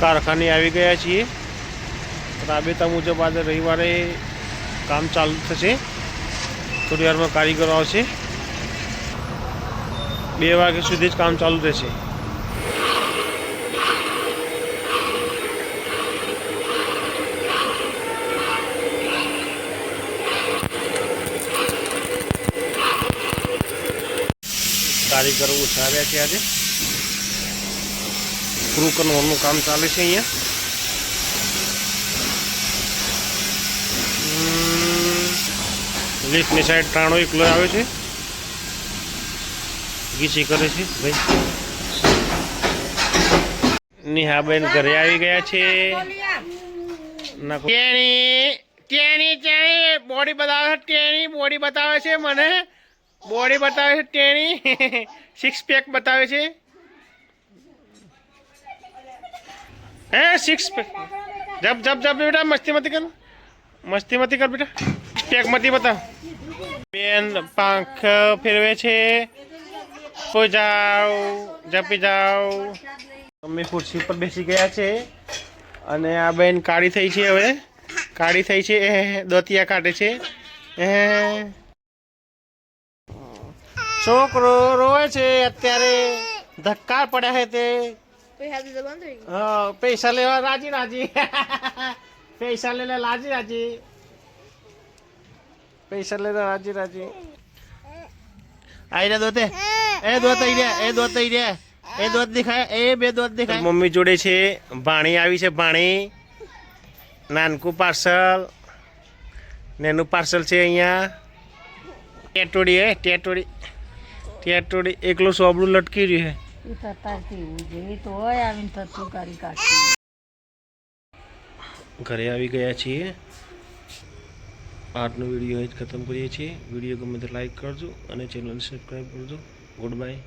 કારખાને આવી ગયા છીએ. રાબેતા મુજબ આજે રવિવારે કામ ચાલુ થશે. થોડી વારમાં કારીગરો આવશે. બે વાગ્યા સુધી જ કામ ચાલુ રહેશે. કારીગરો ઉછાવ્યા છે આજે. ક્રૂ કરવાનું કામ ચાલે છે અહીંયા. લીફની સાઈડ ત્રાણો એકલો આવે છે. ગીચી કરે છે, ભાઈ. નિહાબેન ઘરે આવી ગયા છે. ટેણી ટેણી ટેણી બોડી બતાવે છે ટેણી બોડી બતાવે છે મને. બોડી બતાવે છે ટેણી સિક્સ પેક બતાવે છે. હે સિક્સ પેક જબ જબ જબ બેટા મસ્તી મતી કર મસ્તી મતી કર બેટા પેક મતી બતાવ બેન પાંખ ફેરવે છે સો જાઓ જપી જાઓ મમ્મી ખુરશી પર બેસી ગયા છે અને આ બેન કાળી થઈ છે હવે કાળી થઈ છે એ દોતિયા કાઢે છે એ છોકરો રોવે છે અત્યારે ધક્કા પડ્યા છે તે પૈસા લેવા રાજી રાજી પૈસા લેવા રાજી રાજી પૈસા લેવા રાજી રાજી આઈ રહ્યા દોતે એ દોત આઈ રહ્યા એ દોત આઈ રહ્યા એ દોત દેખાય એ બે દોત દેખાય મમ્મી જોડે છે ભાણી આવી છે ભાણી નાનકું પાર્સલ નેનું પાર્સલ છે અહીંયા ટેટોડી હે ટેટોડી ટેટોડી એકલું સોબડું લટકી રહ્યું હે એ તતારતી એવું જેવી તો હોય આવીને થતું કરી કાઢતી ઘરે આવી ગયા છીએ. આજનો વીડિયો જ ખતમ કરીએ છીએ. વીડિયો ગમે તો લાઈક કરજો અને ચેનલને સબસ્ક્રાઈબ કરજો. Good bye